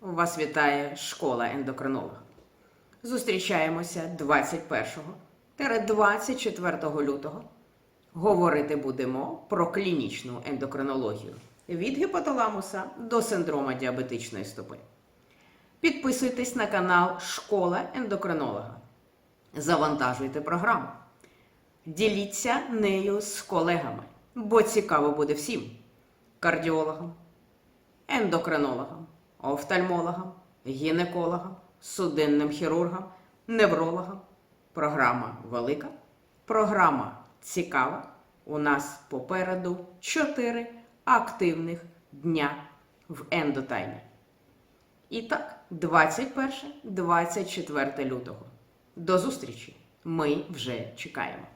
Вас вітає школа ендокринолога. Зустрічаємося 21-24 лютого. Говорити будемо про клінічну ендокринологію від гіпоталамуса до синдрома діабетичної стопи. Підписуйтесь на канал Школа ендокринолога. Завантажуйте програму. Діліться нею з колегами, бо цікаво буде всім: кардіологам, ендокринологам, офтальмологам, гінекологам, судинним хірургам, неврологам. Програма велика, програма цікава. У нас попереду 4 активних дня в ендотаймі. І так, 21-24 лютого. До зустрічі! Ми вже чекаємо.